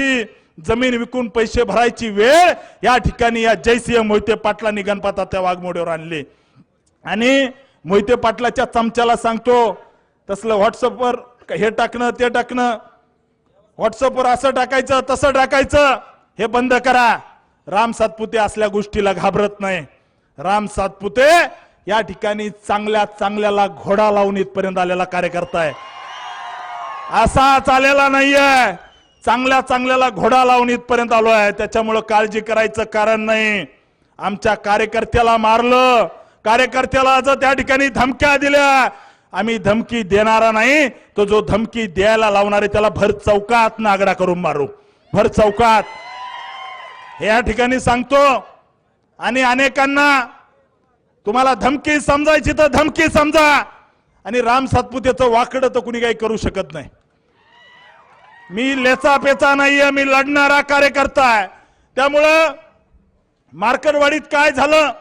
जमीन विकून पैसे भरायची वेळ या ठिकाणी या जयसिंह मोहिते पाटलांनी गणपताच्या वाघमोड्यावर आणली. आणि मोहिते पाटलाच्या चमच्याला सांगतो तसलं व्हॉट्सअपवर हे टाकणं ते टाकणं. व्हॉट्सअपवर असं टाकायचं तसं टाकायचं. हे बंद करा. राम सातपुते असल्या गोष्टीला घाबरत नाही. राम सातपुते या ठिकाणी चांगल्या चांगल्याला घोडा लावून इथपर्यंत आलेला कार्यकर्ता आहे. असा चालेला नाहीये. चांगल्या चांगल्याला घोडा लावून इथपर्यंत आलो आहे. त्याच्यामुळं काळजी करायचं कारण नाही. आमच्या कार्यकर्त्याला मारलं. कार्यकर्त्याला जर त्या ठिकाणी धमक्या दिल्या. आम्ही धमकी देणारा नाही. तो जो धमकी द्यायला लावणार आहे त्याला भर चौकात नागडा करून मारू. भर चौकात. हे या ठिकाणी सांगतो. आणि अनेकांना तुम्हाला धमकी समजायची तर धमकी समजा. आणि राम सातपुतेचं वाकडं तर कुणी काही करू शकत नाही. मी लेचा पेचा नाहीये मी लढणारा कार्यकर्ता आहे. त्यामुळं मार्करवाडीत काय झालं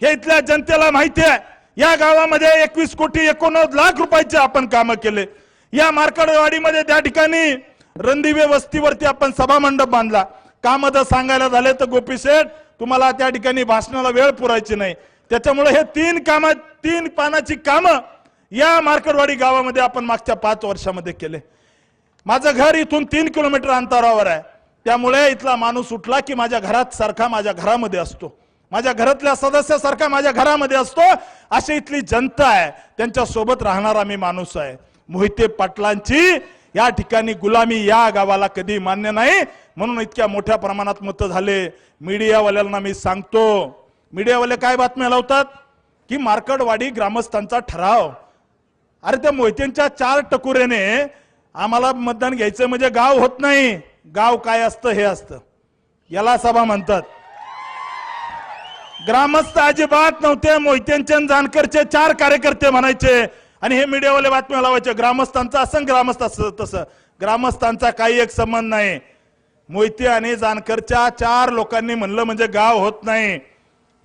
हे इथल्या जनतेला माहिती आहे. या गावामध्ये एकवीस कोटी एकोणनव्वद लाख रुपयाचे आपण कामं केले. या मार्कडवाडीमध्ये त्या ठिकाणी रणदिवे वस्तीवरती आपण सभामंडप बांधला. काम जर सांगायला झाले तर गोपी शेठ तुम्हाला त्या ठिकाणी भाषणाला वेळ पुरायची नाही. त्याच्यामुळे हे तीन काम तीन पानाची कामं या मार्कडवाडी गावामध्ये आपण मागच्या पाच वर्षामध्ये केले. माझं घर इथून तीन किलोमीटर अंतरावर आहे. त्यामुळे इथला माणूस उठला की माझ्या घरात सारखा माझ्या घरामध्ये असतो. माझ्या घरातल्या सदस्यासारखा माझ्या घरामध्ये असतो. अशी इथली जनता आहे. त्यांच्यासोबत राहणारा मी माणूस आहे. मोहिते पाटलांची या ठिकाणी गुलामी या गावाला कधी मान्य नाही. म्हणून इतक्या मोठ्या प्रमाणात मतं झाले. मीडियावाल्यांना मी सांगतो. मीडियावाले काय बातम्या लावतात? की मार्कडवाडी ग्रामस्थांचा ठराव. अरे त्या मोहित्यांच्या चार टकुरेने आम्हाला मतदान घ्यायचं म्हणजे गाव होत नाही. गाव काय असतं हे असतं. याला सभा म्हणतात. ग्रामस्थ अजिबात नव्हते. मोहित्यांचे जानकरचे चार कार्यकर्ते म्हणायचे. आणि हे मीडियावाले बातम्या लावायचे. ग्रामस्थांचा असं ग्रामस्थ असं तसं. ग्रामस्थांचा काही एक संबंध नाही. मोहिते आणि जानकरच्या चार लोकांनी म्हणलं म्हणजे गाव होत नाही.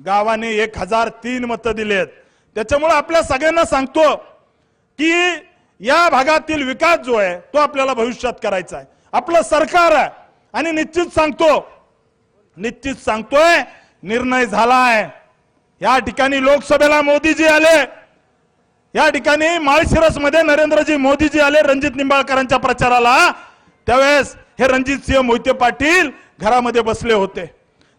गावाने एक हजार तीन मतं दिलेत. त्याच्यामुळे आपल्या सगळ्यांना सांगतो की या भागातील विकास जो आहे तो आपल्याला भविष्यात करायचा आहे. आपलं सरकार आहे. आणि निश्चित सांगतो निश्चित सांगतोय निर्णय झालाय. या ठिकाणी लोकसभेला मोदीजी आले. या ठिकाणी माळशिरसमध्ये नरेंद्रजी मोदीजी आले रणजित निंबाळकरांच्या प्रचाराला. त्यावेळेस हे रणजित सिंह मोहिते पाटील घरामध्ये बसले होते.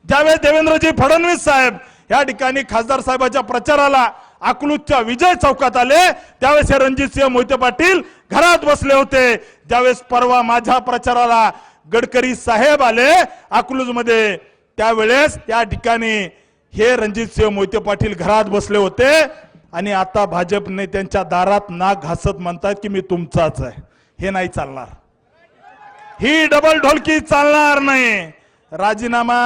ज्यावेळेस देवेंद्रजी फडणवीस साहेब या ठिकाणी खासदार साहेबाच्या प्रचाराला अकलूजच्या विजय चौकात आले. त्यावेळेस हे रणजित सिंह मोहिते पाटील घरात बसले होते. ज्यावेळेस परवा माझ्या प्रचाराला गडकरी साहेब आले. अकलूजमध्ये त्यावेळेस त्या ठिकाणी हे रणजित सिंह मोहिते पाटील घरात बसले होते. आणि आता भाजपने त्यांच्या दारात नाक घासत म्हणतात की मी तुमचाच आहे. हे नाही चालणार. ही डबल ढोलकी चालणार नाही. राजीनामा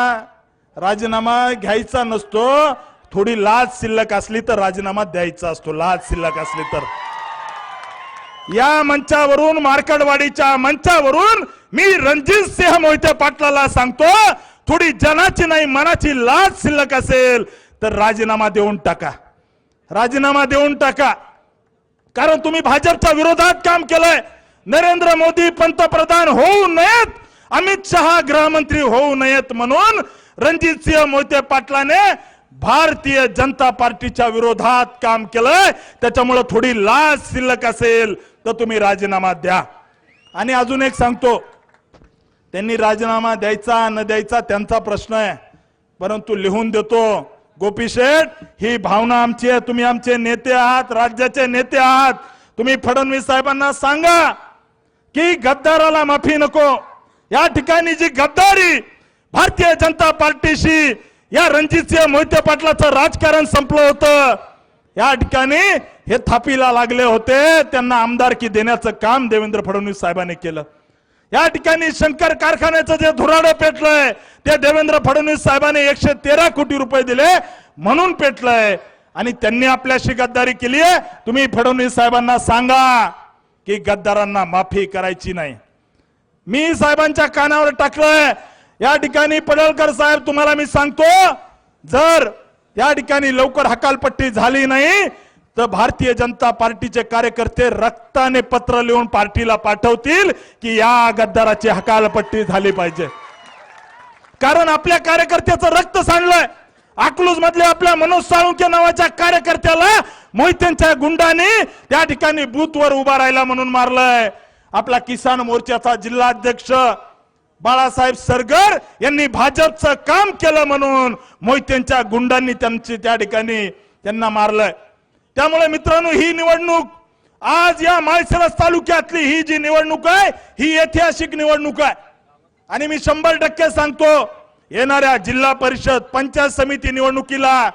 राजीनामा घ्यायचा नसतो. थोडी लाज शिल्लक असली तर राजीनामा द्यायचा असतो. लाज शिल्लक असली तर. या मंचावरून मार्कडवाडीच्या मंचावरून मी रणजित सिंह मोहिते पाटलाला सांगतो थोडी जनाची नाही मनाची लाज शिल्लक असेल तर राजीनामा देऊन टाका. राजीनामा देऊन टाका. कारण तुम्ही भाजपच्या विरोधात काम केलंय. नरेंद्र मोदी पंतप्रधान होऊ नयेत अमित शहा गृहमंत्री होऊ नयेत म्हणून रणजित सिंह मोहिते पाटलाने भारतीय जनता पार्टीच्या विरोधात काम केलंय. त्याच्यामुळे थोडी लाज शिल्लक असेल तर तुम्ही राजीनामा द्या. आणि अजून एक सांगतो त्यांनी राजीनामा द्यायचा न द्यायचा त्यांचा प्रश्न आहे. परंतु लिहून देतो गोपी शेठ ही भावना आमची आहे. तुम्ही आमचे नेते आहात राज्याचे नेते आहात. तुम्ही फडणवीस साहेबांना सांगा की गद्दाराला माफी नको. या ठिकाणी जी गद्दारी भारतीय जनता पार्टीशी या रणजितसिंह मोहिते पाटलाचं राजकारण संपलं होतं. या ठिकाणी हे थापीला लागले होते. त्यांना आमदारकी देण्याचं काम देवेंद्र फडणवीस साहेबांनी केलं. या ठिकाणी शंकर कारखान्याचं जे धुराडं पेटलंय ते देवेंद्र फडणवीस साहेबांनी एकशे तेरा कोटी रुपये दिले म्हणून पेटलंय. आणि त्यांनी आपल्याशी गद्दारी केली आहे. तुम्ही फडणवीस साहेबांना सांगा की गद्दारांना माफी करायची नाही. मी साहेबांच्या कानावर टाकलंय. या ठिकाणी पडळकर साहेब तुम्हाला मी सांगतो जर या ठिकाणी लवकर हकालपट्टी झाली नाही तर भारतीय जनता पार्टीचे कार्यकर्ते रक्ताने पत्र लिहून पार्टीला पाठवतील की या गद्दाराची हकालपट्टी झाली पाहिजे. कारण आपल्या कार्यकर्त्याचं रक्त सांडलंय. अकलूज मधल्या आपल्या मनोज साळुंके नावाच्या कार्यकर्त्याला मोहित्यांच्या गुंडाने त्या ठिकाणी बूथवर उभा राहिला म्हणून मारलंय. आपला किसान मोर्चाचा जिल्हाध्यक्ष बाळासाहेब सरगर यांनी भाजपचं काम केलं म्हणून मोहित्यांच्या गुंडांनी त्यांची त्या ठिकाणी त्यांना मारलंय. त्यामुळे मित्रांनो ही निवडणूक आज या माळशिरस तालुक्यातली ही जी निवडणूक आहे ही ऐतिहासिक निवडणूक आहे. आणि मी शंभर टक्के सांगतो येणाऱ्या जिल्हा परिषद पंचायत समिती निवडणुकीला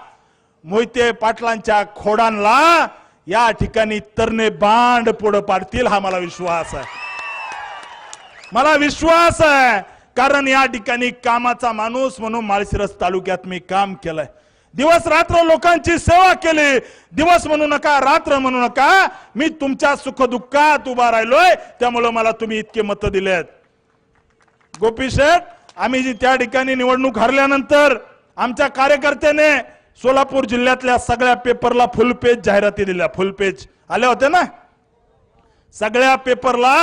मोहिते पाटलांच्या खोडांना या ठिकाणी तरणे बांड पुढे पाडतील हा मला विश्वास आहे. मला विश्वास आहे. कारण या ठिकाणी कामाचा माणूस म्हणून माळशिरस तालुक्यात मी काम केलंय. दिवस रात्र लोकांची सेवा केली. दिवस म्हणू नका रात्र म्हणू नका. मी तुमच्या सुखदुःखात उभा राहिलोय. त्यामुळे मला तुम्ही इतके मत दिलेत. गोपी शेठ आम्ही जी त्या ठिकाणी निवडणूक हरल्यानंतर आमच्या कार्यकर्त्याने सोलापूर जिल्ह्यातल्या सगळ्या पेपरला फुल पेज जाहिराती दिल्या. फुल पेज आले होते ना? सगळ्या पेपरला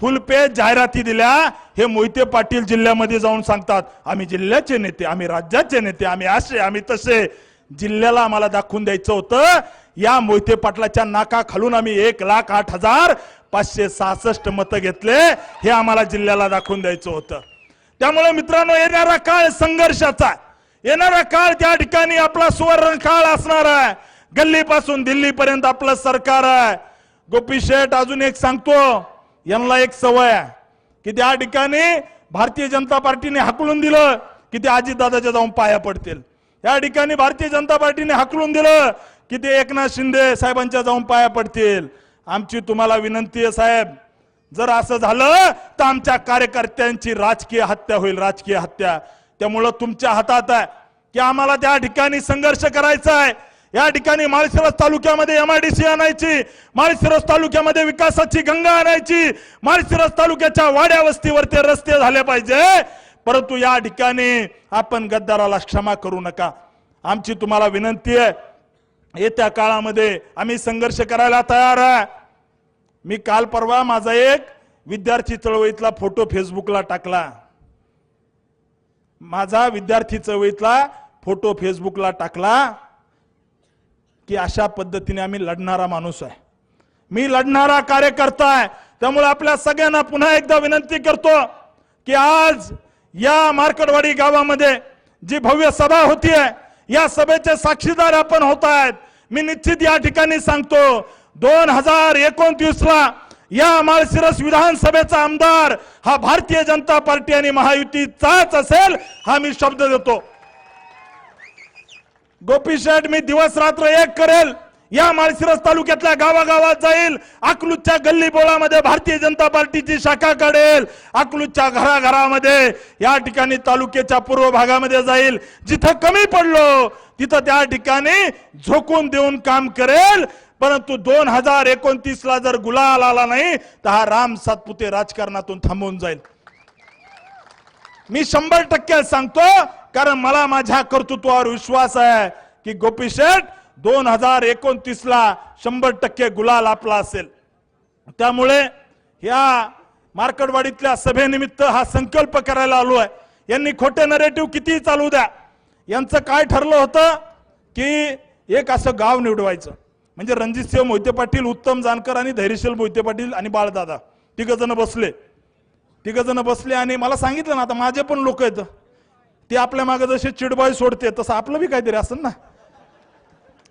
फुल पेज जाहिराती दिल्या हे मोहिते पाटील जिल्ह्यामध्ये जाऊन सांगतात आम्ही जिल्ह्याचे नेते आम्ही राज्याचे नेते आम्ही असे आम्ही तसे. जिल्ह्याला आम्हाला दाखवून द्यायचं होतं या मोहिते पाटलाच्या नाका खालून आम्ही एक लाख आठ हजार पाचशे सहासष्ट मतं घेतले हे आम्हाला जिल्ह्याला दाखवून द्यायचं होतं. त्यामुळे मित्रांनो येणारा काळ संघर्षाचा येणारा काळ त्या ठिकाणी आपला सुवर्ण काळ असणार आहे. गल्लीपासून दिल्लीपर्यंत आपलं सरकार आहे. गोपी शेठ अजून एक सांगतो यांना एक सवय आहे की त्या ठिकाणी भारतीय जनता पार्टीने हाकलून दिलं की ते अजितदादाच्या जाऊन पाया पडतील. या ठिकाणी भारतीय जनता पार्टीने हाकलून दिलं की ते एकनाथ शिंदे साहेबांच्या जाऊन पाया पडतील. आमची तुम्हाला विनंती आहे साहेब जर असं झालं तर आमच्या कार्यकर्त्यांची राजकीय हत्या होईल राजकीय हत्या. त्यामुळं तुमच्या हातात आहे की आम्हाला त्या ठिकाणी संघर्ष करायचा आहे. या ठिकाणी माळशिरस तालुक्यामध्ये एमआयडीसी आणायची माळशिरस तालुक्यामध्ये विकासाची गंगा आणायची माळशिरस तालुक्याच्या वाड्या वस्तीवरती रस्ते झाले पाहिजे. परंतु या ठिकाणी आपण गद्दाराला क्षमा करू नका. आमची तुम्हाला विनंती आहे येत्या काळामध्ये आम्ही संघर्ष करायला तयार आहे. मी काल परवा माझा एक विद्यार्थी चळवळीतला फोटो फेसबुकला टाकला. माझा विद्यार्थी चळवळीतला फोटो फेसबुकला टाकला. की अशा पद्धतीने आम्ही लढणारा माणूस आहे. मी लढणारा कार्यकर्ता आहे. त्यामुळे आपल्या सगळ्यांना पुन्हा एकदा विनंती करतो की आज या मार्केटवाडी गावामध्ये जी भव्य सभा होतीये या सभेचे साक्षीदार आपण होत आहेत. मी निश्चित या ठिकाणी सांगतो दोन हजार एकोणतीस ला या माळशिरस विधानसभेचा आमदार हा भारतीय जनता पार्टी आणि महायुतीचाच असेल हा मी शब्द देतो. गोपी शेठ मी दिवस रात्र एक करेल. या माळशिरस तालुक्यातल्या गावागावात जाईल. अकलूजच्या गल्ली बोळामध्ये भारतीय जनता पार्टीची शाखा काढेल. अकलूजच्या घराघरामध्ये या ठिकाणी तालुक्याच्या पूर्व भागामध्ये जाईल. जिथं कमी पडलो तिथं त्या ठिकाणी झोकून देऊन काम करेल. परंतु दोन हजार एकोणतीस ला जर गुलाल आला नाही तर हा राम सातपुते राजकारणातून थांबून जाईल. मी शंभर टक्के सांगतो कारण मला माझ्या कर्तृत्वावर विश्वास आहे की गोपी शेठ दोन हजार एकोणतीस ला शंभर टक्के गुलाल आपला असेल. त्यामुळे या मार्कडवाडीतल्या सभेनिमित्त हा संकल्प करायला आलो आहे. यांनी खोटे नरेटिव्ह किती चालू द्या. यांचं काय ठरलं होतं की एक असं गाव निवडवायचं. म्हणजे रणजितसिंह मोहिते पाटील उत्तम जानकर आणि धैर्यशील मोहिते पाटील आणि बाळदादा. तिघ जण बसले. तिघ जण बसले आणि मला सांगितलं ना आता माझे पण लोक आहेत. ते आपल्या मागे जसे चिडबाई सोडते तसं आपलं बी काहीतरी असेल ना.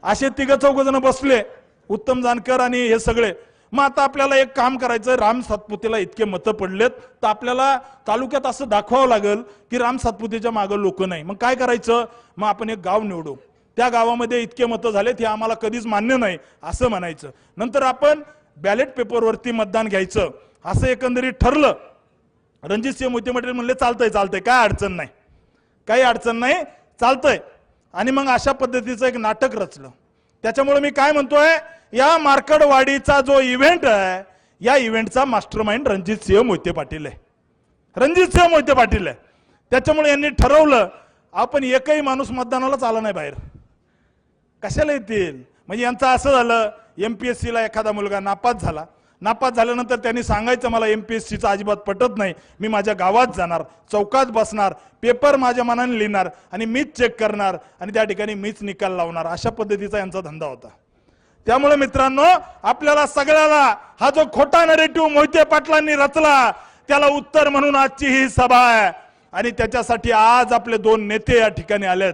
असे तिघ चौघ जण बसले उत्तम जानकर आणि हे सगळे. मग आता आपल्याला एक काम करायचं राम सातपुतेला इतके मतं पडलेत तर आपल्याला तालुक्यात असं दाखवावं लागेल की राम सातपुतेच्या मागं लोक नाही. मग काय करायचं? मग आपण एक गाव निवडू. त्या गावामध्ये इतके मतं झालेत हे आम्हाला कधीच मान्य नाही असं म्हणायचं. नंतर आपण बॅलेट पेपरवरती मतदान घ्यायचं. असं एकंदरीत ठरलं. रणजित सिंह मोहिते म्हटले म्हणले चालतंय चालतंय काय अडचण नाही. काही अडचण नाही चालतंय. आणि मग अशा पद्धतीचं एक नाटक रचलं. त्याच्यामुळे मी काय म्हणतोय या मार्कडवाडीचा जो इव्हेंट आहे या इव्हेंटचा मास्टर माइंड रणजित सिंह मोहिते पाटील आहे. रणजित सिंह मोहिते पाटील आहे. त्याच्यामुळे यांनी ठरवलं आपण एकही माणूस मतदानालाच आला नाही बाहेर. कशाला येतील? म्हणजे यांचं असं झालं एम पी एस सीला एखादा मुलगा नापास झाला. नापास झाल्यानंतर त्यांनी सांगायचं मला एम पी एस सीचा अजिबात पटत नाही. मी माझ्या गावात जाणार चौकात बसणार पेपर माझ्या मनाने लिहिणार आणि मीच चेक करणार आणि त्या ठिकाणी मीच निकाल लावणार. अशा पद्धतीचा यांचा धंदा होता. त्यामुळे मित्रांनो आपल्याला सगळ्याला हा जो खोटा नरेटिव्ह मोहिते पाटलांनी रचला त्याला उत्तर म्हणून आजची ही सभा आहे. आणि त्याच्यासाठी आज आपले दोन नेते या ठिकाणी आलेत.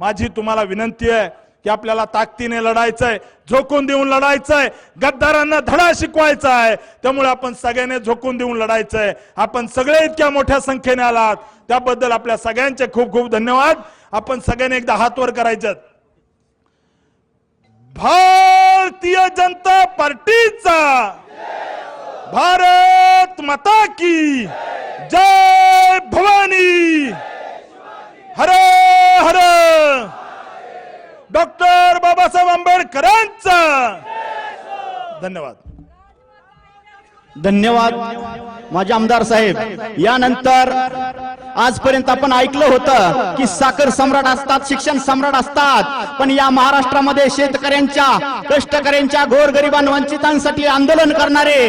माझी तुम्हाला विनंती आहे की आपल्याला ताकदीने लढायचंय झोकून देऊन लढायचंय गद्दारांना धडा शिकवायचा आहे त्यामुळे आपण सगळ्यांनी झोकून देऊन लढायचंय. आपण सगळे इतक्या मोठ्या संख्येने आलात. त्याबद्दल आपल्या सगळ्यांचे खूप खूप धन्यवाद. आपण सगळ्यांनी एकदा हातवर करायचं भारतीय जनता पार्टीचा भारत माता की जय भवानी. हर हर. डॉक्टर बाबासाहेब आंबेडकरांचा. धन्यवाद. धन्यवाद. माझे आमदार साहेब यानंतर आजपर्यंत आपण ऐकलं होतं की साखर सम्राट असतात शिक्षण सम्राट असतात पण या महाराष्ट्रामध्ये शेतकऱ्यांच्या कष्टकऱ्यांच्या गोरगरिबां वंचितांसाठी आंदोलन करणारे